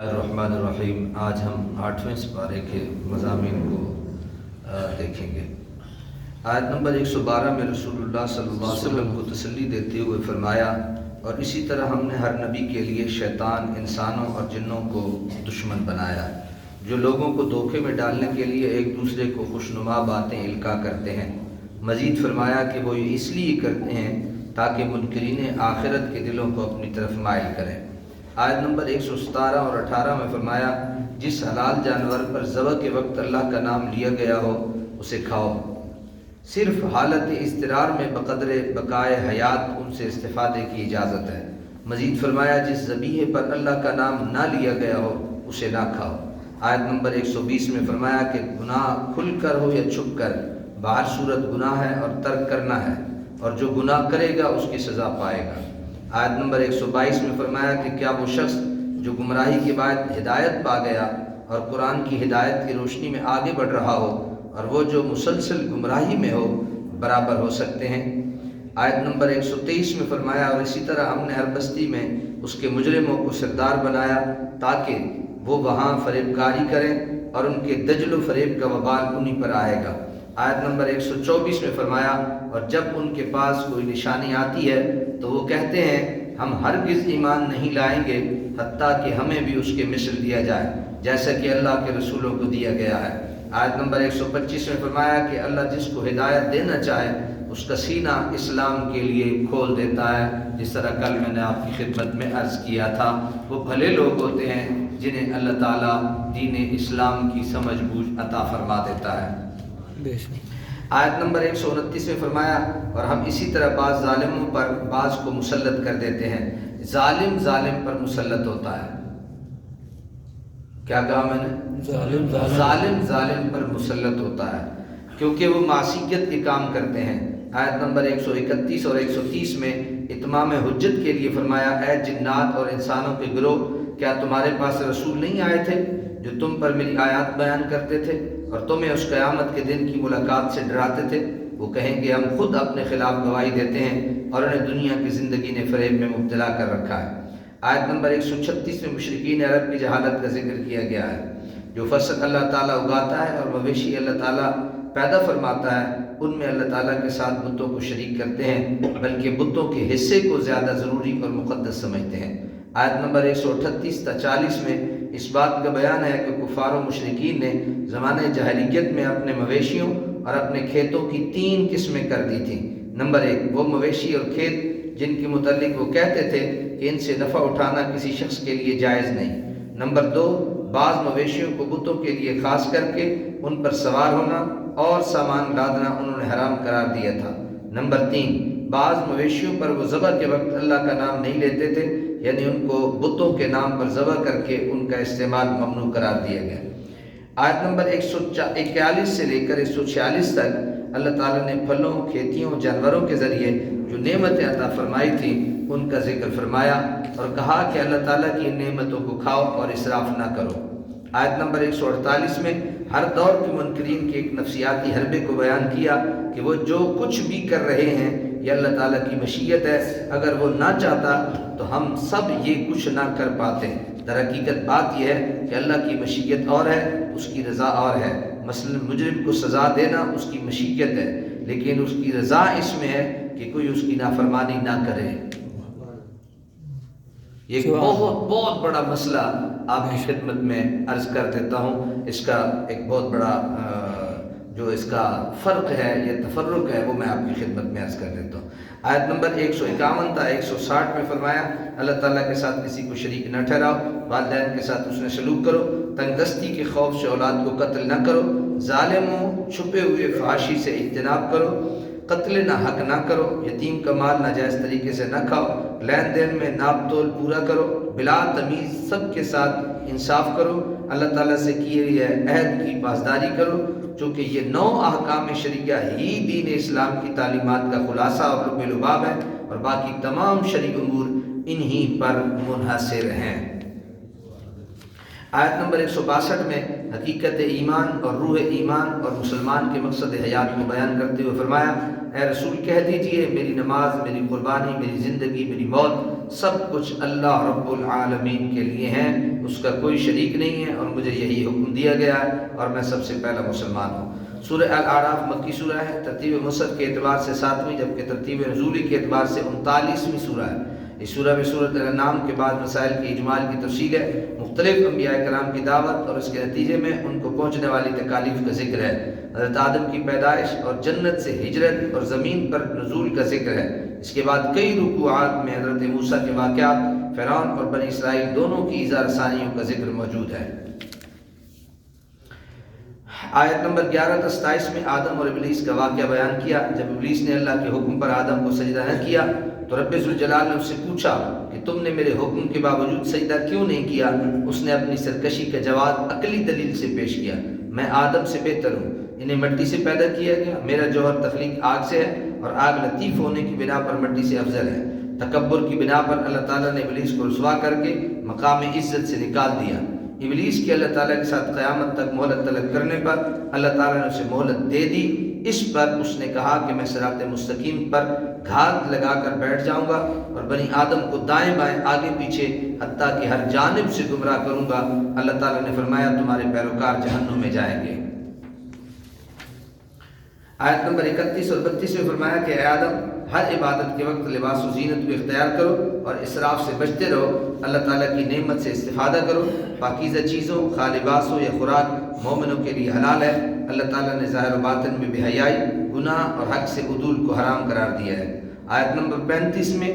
الرحمن الرحیم، آج ہم آٹھویں سپارے کے مضامین کو دیکھیں گے۔ آیت نمبر ایک سو بارہ میں رسول اللہ صلی اللہ علیہ وسلم کو تسلی دیتے ہوئے فرمایا، اور اسی طرح ہم نے ہر نبی کے لیے شیطان، انسانوں اور جنوں کو دشمن بنایا، جو لوگوں کو دھوکے میں ڈالنے کے لیے ایک دوسرے کو خوشنما باتیں القا کرتے ہیں۔ مزید فرمایا کہ وہ یہ اس لیے کرتے ہیں تاکہ منکرین آخرت کے دلوں کو اپنی طرف مائل کریں۔ آیت نمبر ایک سو ستارہ اور اٹھارہ میں فرمایا، جس حلال جانور پر ذبح کے وقت اللہ کا نام لیا گیا ہو، اسے کھاؤ۔ صرف حالت اضطرار میں بقدر بقائے حیات ان سے استفادے کی اجازت ہے۔ مزید فرمایا، جس ذبیحے پر اللہ کا نام نہ لیا گیا ہو، اسے نہ کھاؤ۔ آیت نمبر ایک سو بیس میں فرمایا کہ گناہ کھل کر ہو یا چھپ کر باہر صورت گناہ ہے اور ترک کرنا ہے، اور جو گناہ کرے گا، اس کی سزا پائے گا۔ آیت نمبر ایک سو بائیس میں فرمایا کہ کیا وہ شخص جو گمراہی کے بعد ہدایت پا گیا اور قرآن کی ہدایت کی روشنی میں آگے بڑھ رہا ہو اور وہ جو مسلسل گمراہی میں ہو، برابر ہو سکتے ہیں۔ آیت نمبر ایک سو تیئیس میں فرمایا اور اسی طرح ہم نے ہر بستی میں اس کے مجرموں کو سردار بنایا تاکہ وہ وہاں فریب کاری کریں اور ان کے دجل و فریب کا وبال انہی پر آئے گا۔ آیت نمبر ایک سو چوبیس میں فرمایا اور جب ان کے پاس کوئی نشانی آتی ہے تو وہ کہتے ہیں، ہم ہرگز ایمان نہیں لائیں گے حتیٰ کہ ہمیں بھی اس کے مثل دیا جائے، جیسا کہ اللہ کے رسولوں کو دیا گیا ہے۔ آیت نمبر ایک سو پچیس میں فرمایا کہ اللہ جس کو ہدایت دینا چاہے، اس کا سینہ اسلام کے لیے کھول دیتا ہے، جس طرح کل میں نے آپ کی خدمت میں عرض کیا تھا۔ وہ بھلے لوگ ہوتے ہیں جنہیں اللہ تعالیٰ دین اسلام کی سمجھ بوجھ عطا فرما دیتا ہے۔ بے شک۔ آیت نمبر ایک سو انتیس میں فرمایا اور ہم اسی طرح بعض ظالموں پر بعض کو مسلط کر دیتے ہیں۔ ظالم ظالم پر مسلط ہوتا ہے۔ کیا کہا میں نے؟ ظالم ظالم۔ ظالم پر مسلط ہوتا ہے کیونکہ وہ معصیت کے کام کرتے ہیں۔ آیت نمبر ایک سو اکتیس اور ایک سو تیس میں اتمام حجت کے لیے فرمایا اے جنات اور انسانوں کے گروہ کیا تمہارے پاس رسول نہیں آئے تھے جو تم پر میری آیات بیان کرتے تھے؟ اور تمہیں اس قیامت کے دن کی ملاقات سے ڈراتے تھے۔ وہ کہیں گے ہم خود اپنے خلاف گواہی دیتے ہیں اور انہیں دنیا کی زندگی نے فریب میں مبتلا کر رکھا ہے۔ آیت نمبر ایک سو چھتیس میں مشرقین عرب کی جہالت کا ذکر کیا گیا ہے۔ جو فصل اللہ تعالیٰ اگاتا ہے اور مویشی اللہ تعالیٰ پیدا فرماتا ہے، ان میں اللہ تعالیٰ کے ساتھ بتوں کو شریک کرتے ہیں، بلکہ بتوں کے حصے کو زیادہ ضروری اور مقدس سمجھتے ہیں۔ آیت نمبر ایک سو اٹھتیس تا چالیس میں اس بات کا بیان ہے کہ کفار و مشرقین نے زمانۂ جاہلیت میں اپنے مویشیوں اور اپنے کھیتوں کی تین قسمیں کر دی تھیں۔ نمبر ایک، وہ مویشی اور کھیت جن کے متعلق وہ کہتے تھے کہ ان سے نفع اٹھانا کسی شخص کے لیے جائز نہیں۔ نمبر دو، بعض مویشیوں کو بتوں کے لیے خاص کر کے ان پر سوار ہونا اور سامان لادنا انہوں نے حرام قرار دیا تھا۔ نمبر تین، بعض مویشیوں پر وہ ذبح کے وقت اللہ کا نام نہیں لیتے تھے یعنی ان کو بتوں کے نام پر ذبح کر کے ان کا استعمال ممنوع قرار دیا گیا۔ آیت نمبر ایک سو اکیالیس سے لے کر ایک سو چھیالیس تک اللہ تعالیٰ نے پھلوں، کھیتیوں، جانوروں کے ذریعے جو نعمتیں عطا فرمائی تھیں، ان کا ذکر فرمایا اور کہا کہ اللہ تعالیٰ کی ان نعمتوں کو کھاؤ اور اسراف نہ کرو۔ آیت نمبر ایک سو اڑتالیس میں ہر دور کے منکرین کے ایک نفسیاتی حربے کو بیان کیا کہ وہ جو کچھ بھی کر رہے ہیں یہ اللہ تعالیٰ کی مشیت ہے اگر وہ نہ چاہتا تو ہم سب یہ کچھ نہ کر پاتے۔ در حقیقت بات یہ ہے کہ اللہ کی مشیت اور ہے اس کی رضا اور ہے۔ مثلا مجرم کو سزا دینا اس کی مشیت ہے لیکن اس کی رضا اس میں ہے کہ کوئی اس کی نافرمانی نہ کرے۔ یہ ایک بہت بہت بڑا مسئلہ آپ کی خدمت میں عرض کر دیتا ہوں۔ اس کا ایک بہت بڑا جو اس کا فرق ہے یا تفرق ہے وہ میں آپ کی خدمت میں عرض کر دیتا ہوں۔ آیت نمبر ایک سو اکاون تھا ایک سو ساٹھ میں فرمایا، اللہ تعالیٰ کے ساتھ کسی کو شریک نہ ٹھہراؤ، والدین کے ساتھ اس نے سلوک کرو تنگ دستی کے خوف سے اولاد کو قتل نہ کرو، ظالموں چھپے ہوئے فحاشی سے اجتناب کرو، قتل نہ حق نہ کرو، یتیم کا مال ناجائز طریقے سے نہ کھاؤ، لین دین میں ناپ تول پورا کرو، بلا تمیز سب کے ساتھ انصاف کرو، اللہ تعالیٰ سے کیے ہوئے عہد کی پاسداری کرو چونکہ یہ نو احکام شریعہ ہی دین اسلام کی تعلیمات کا خلاصہ اور رب لباب ہے اور باقی تمام شرعی امور انہی پر منحصر ہیں۔ آیت نمبر ایک سو باسٹھ میں حقیقت ایمان اور روح ایمان اور مسلمان کے مقصد حیات کو بیان کرتے ہوئے فرمایا، اے رسول کہہ دیجیے، میری نماز، میری قربانی، میری زندگی، میری موت سب کچھ اللہ رب العالمین کے لیے ہیں، اس کا کوئی شریک نہیں ہے اور مجھے یہی حکم دیا گیا ہے اور میں سب سے پہلا مسلمان ہوں۔ سورہ العراف مکی سورہ ہے، ترتیب مصحف کے اعتبار سے ساتویں، جبکہ ترتیب نزولی کے اعتبار سے انتالیسویں سورہ ہے۔ اس سورہ میں صورت نام کے بعد مسائل کی اجمال کی تفصیل ہے، مختلف انبیاء کرام کی دعوت اور اس کے نتیجے میں ان کو پہنچنے والی تکالیف کا ذکر ہے۔ حضرت آدم کی پیدائش اور جنت سے ہجرت اور زمین پر نزول کا ذکر ہے۔ اس کے بعد کئی رکوعات میں حضرت موسیٰ کے واقعات، فرعون اور بنی اسرائیل دونوں کی اظہار ثانیوں کا ذکر موجود ہے۔ آیت نمبر گیارہ تا ستائیس میں آدم اور ابلیس کا واقعہ بیان کیا۔ جب ابلیس نے اللہ کے حکم پر آدم کو سجدہ نہ کیا تو رب الجلال نے اس سے پوچھا کہ تم نے میرے حکم کے باوجود سجدہ کیوں نہیں کیا؟ اس نے اپنی سرکشی کا جواب عقلی دلیل سے پیش کیا۔ میں آدم سے بہتر ہوں۔ انہیں مٹی سے پیدا کیا گیا۔ میرا جوہر تخلیق آگ سے ہے اور آگ لطیف ہونے کی بنا پر مٹی سے افضل ہے۔ تکبر کی بنا پر اللہ تعالیٰ نے ابلیس کو رسوا کر کے مقام عزت سے نکال دیا۔ ابلیس کی اللہ تعالیٰ کے ساتھ قیامت تک مہلت طلب کرنے پر اللہ تعالیٰ نے اسے مہلت دے دی۔ اس پر اس نے کہا کہ میں سرات مستقیم پر گھات لگا کر بیٹھ جاؤں گا اور بنی آدم کو دائیں بائیں آگے پیچھے حتیٰ کہ ہر جانب سے گمراہ کروں گا۔ اللہ تعالیٰ نے فرمایا، تمہارے پیروکار جہنم میں جائیں گے۔ آیت نمبر اکتیس اور بتیس میں فرمایا کہ اے آدم، ہر عبادت کے وقت لباس و زینت کو اختیار کرو۔ اور اسراف سے بچتے رہو۔ اللہ تعالیٰ کی نعمت سے استفادہ کرو۔ پاکیزہ چیزوں خا لباس ہو یا خوراک مومنوں کے لیے حلال ہے۔ اللہ تعالیٰ نے ظاہر و باطن میں بے حیائی، گناہ اور حق سے عدول کو حرام قرار دیا ہے۔ آیت نمبر پینتیس میں،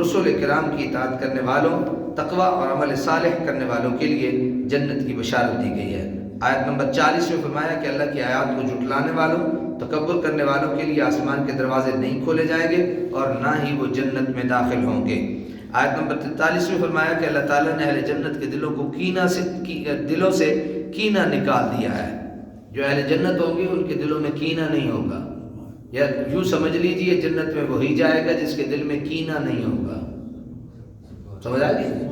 رسول کرام کی اطاعت کرنے والوں، تقوی اور عمل صالح کرنے والوں کے لیے جنت کی بشارت دی گئی ہے۔ آیت نمبر چالیس میں فرمایا کہ اللہ کی آیات کو جھٹلانے والوں، تکبر کرنے والوں کے لیے آسمان کے دروازے نہیں کھولے جائیں گے اور نہ ہی وہ جنت میں داخل ہوں گے۔ آیت نمبر تینتالیس میں فرمایا کہ اللہ تعالیٰ نے اہل جنت کے دلوں کو کینہ سے دلوں سے کینہ نکال دیا ہے۔ جو اہل جنت ہوں گے، ان کے دلوں میں کینہ نہیں ہوگا۔ یا یوں سمجھ لیجیے، جنت میں وہی جائے گا جس کے دل میں کینہ نہیں ہوگا۔ سمجھ آ گئی؟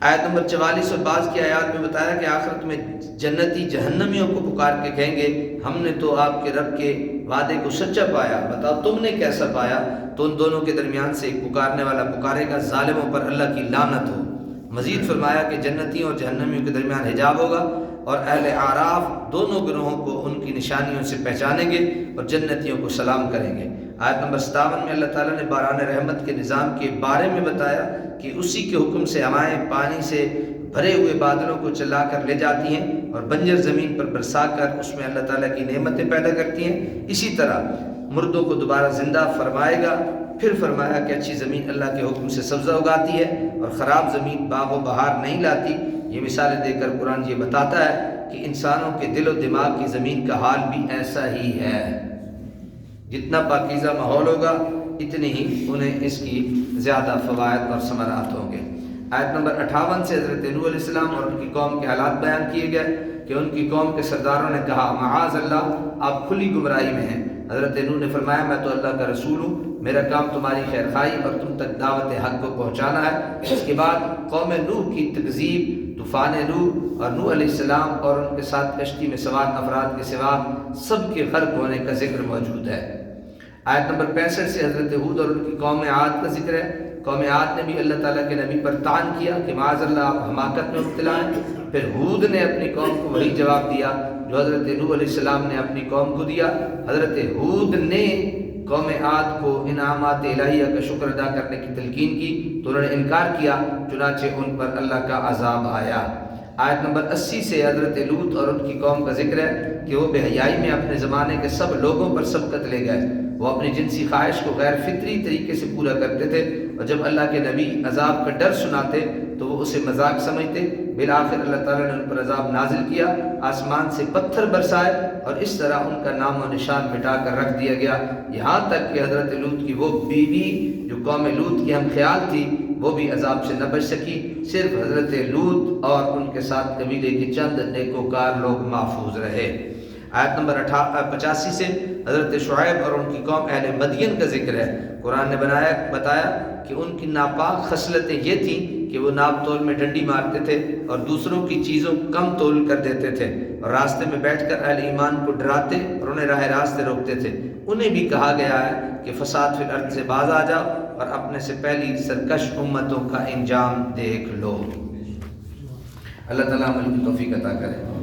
آیت نمبر چوالیس اور بعض کی آیات میں بتایا کہ آخرت میں جنتی جہنمیوں کو پکار کے کہیں گے، ہم نے تو آپ کے رب کے وعدے کو سچا پایا۔ بتاؤ تم نے کیسا پایا؟ تو ان دونوں کے درمیان سے ایک پکارنے والا پکارے گا ظالموں پر اللہ کی لانت ہو۔ مزید فرمایا کہ جنتیوں اور جہنمیوں کے درمیان حجاب ہوگا اور اہل آراف دونوں گروہوں کو ان کی نشانیوں سے پہچانیں گے اور جنتیوں کو سلام کریں گے۔ آیت نمبر ستاون میں اللہ تعالیٰ نے باران رحمت کے نظام کے بارے میں بتایا کہ اسی کے حکم سے ہوائیں پانی سے بھرے ہوئے بادلوں کو چلا کر لے جاتی ہیں اور بنجر زمین پر برسا کر اس میں اللہ تعالیٰ کی نعمتیں پیدا کرتی ہیں۔ اسی طرح مردوں کو دوبارہ زندہ فرمائے گا۔ پھر فرمایا کہ اچھی زمین اللہ کے حکم سے سبزہ اگاتی ہے اور خراب زمین باغ و بہار نہیں لاتی۔ یہ مثالیں دے کر قرآن یہ بتاتا ہے کہ انسانوں کے دل و دماغ کی زمین کا حال بھی ایسا ہی ہے۔ جتنا پاکیزہ ماحول ہوگا، اتنی ہی انہیں اس کی زیادہ فوائد اور ثمرات ہوں گے۔ آیت نمبر اٹھاون سے حضرت نو علیہ السلام اور ان کی قوم کے حالات بیان کیے گئے کہ ان کی قوم کے سرداروں نے کہا، معاذ اللہ، آپ کھلی گمراہی میں ہیں۔ حضرت نو نے فرمایا، میں تو اللہ کا رسول ہوں، میرا کام تمہاری خیر خائی اور تم تک دعوت حق کو پہنچانا ہے۔ اس کے بعد قوم نوح کی تقزیب طوفان نوح اور نوح علیہ السلام اور ان کے ساتھ کشتی میں سوار افراد کے سوا سب کے غرق ہونے کا ذکر موجود ہے۔ آیت نمبر پینسٹھ سے حضرت حود اور ان کی قوم عاد کا ذکر ہے۔ قوم عاد نے بھی اللہ تعالیٰ کے نبی پر تان کیا کہ معاذ اللہ، آپ حماقت میں مبتلا ہیں۔ پھر حود نے اپنی قوم کو وہی جواب دیا جو حضرت نوح علیہ السلام نے اپنی قوم کو دیا۔ حضرت حود نے قوم عاد کو انعامات الہیہ کا شکر ادا کرنے کی تلقین کی تو انہوں نے انکار کیا، چنانچہ ان پر اللہ کا عذاب آیا۔ آیت نمبر اسی سے حضرت لوت اور ان کی قوم کا ذکر ہے کہ وہ بے حیائی میں اپنے زمانے کے سب لوگوں پر سبقت لے گئے۔ وہ اپنی جنسی خواہش کو غیر فطری طریقے سے پورا کرتے تھے اور جب اللہ کے نبی عذاب کا ڈر سناتے تو وہ اسے مذاق سمجھتے۔ بالآخر اللہ تعالیٰ نے ان پر عذاب نازل کیا۔ آسمان سے پتھر برسائے اور اس طرح ان کا نام و نشان مٹا کر رکھ دیا گیا۔ یہاں تک کہ حضرت لوت کی وہ بیوی جو قوم لوت کی ہم خیال تھی وہ بھی عذاب سے نہ بچ سکی۔ صرف حضرت لوت اور ان کے ساتھ قبیلے کے چند نیکوکار لوگ محفوظ رہے۔ آیت نمبر اٹھا پچاسی سے حضرت شعیب اور ان کی قوم اہل مدین کا ذکر ہے۔ قرآن نے بنایا بتایا کہ ان کی ناپاک خصلتیں یہ تھیں کہ وہ ناپ تول میں ڈنڈی مارتے تھے اور دوسروں کی چیزوں کم تول کر دیتے تھے اور راستے میں بیٹھ کر اہل ایمان کو ڈراتے اور انہیں راہ راستے روکتے تھے۔ انہیں بھی کہا گیا ہے کہ فساد فی الارض سے باز آ جاؤ اور اپنے سے پہلی سرکش امتوں کا انجام دیکھ لو۔ اللہ تعالیٰ عمل کی توفیق عطا کرے۔